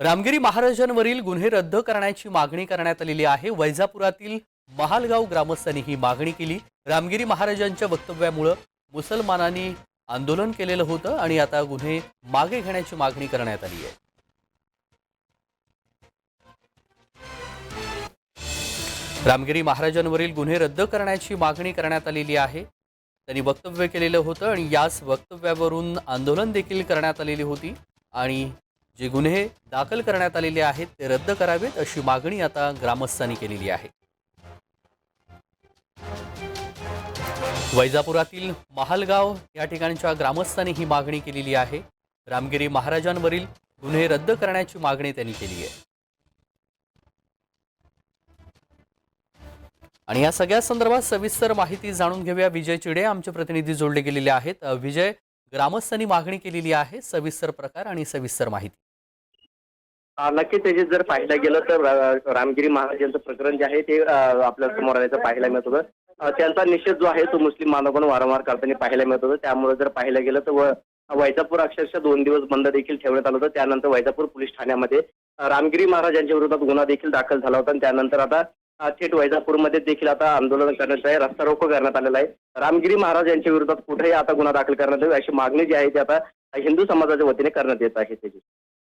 रामगिरी महाराजांवरील गुन्हे रद्द करण्याची मागणी करण्यात आलेली आहे. वैजापुरातील महालगाव ग्रामस्थांनी ही मागणी केली. रामगिरी महाराजांच्या वक्तव्यामुळं मुसलमानांनी आंदोलन केलेलं होतं आणि आता गुन्हे मागे घेण्याची मागणी करण्यात आली आहे. रामगिरी महाराजांवरील गुन्हे रद्द करण्याची मागणी करण्यात आलेली आहे. त्यांनी वक्तव्य केलेलं होतं आणि याच वक्तव्यावरून आंदोलन देखील करण्यात आलेली होती आणि जे गुन्हे दाखल करण्यात आलेले आहेत ते रद्द करावेत अशी मागणी आता ग्रामस्थांनी केलेली आहे. वैजापुरातील महालगाव या ठिकाणच्या ग्रामस्थांनी ही मागणी केलेली आहे. रामगिरी महाराजांवरील गुन्हे रद्द करण्याची मागणी त्यांनी केली आहे. आणि या सगळ्या संदर्भात सविस्तर माहिती जाणून घेऊया. विजय चिडे आमचे प्रतिनिधी जोडले गेलेले आहेत. विजय ग्रामस्थांनी मागणी केलेली आहे. सविस्तर प्रकार आणि सविस्तर माहिती. नक्कीच त्याचे जर पाहिलं गेलं तर रामगिरी महाराज यांचं प्रकरण जे आहे ते आपल्यासमोर आल्याचं पाहायला मिळत होतं. त्यांचा निषेध जो आहे तो मुस्लिम बांधवांना वारंवार करताना पाहायला मिळत होतं. त्यामुळे जर पाहायला गेलं तर वैजापूर अक्षरशः दोन दिवस बंद देखील ठेवण्यात आलं होतं. त्यानंतर वैजापूर पोलीस ठाण्यामध्ये रामगिरी महाराज यांच्या विरोधात गुन्हा देखील दाखल झाला होता. आणि त्यानंतर आता थेट वैजापूरमध्ये देखील आता आंदोलन करण्यात आहे. रस्ता रोको करण्यात आलेला आहे. रामगिरी महाराज यांच्या विरोधात कुठेही आता गुन्हा दाखल करण्यात यावी अशी मागणी जी आहे ती आता हिंदू समाजाच्या वतीने करण्यात येत आहे त्याची.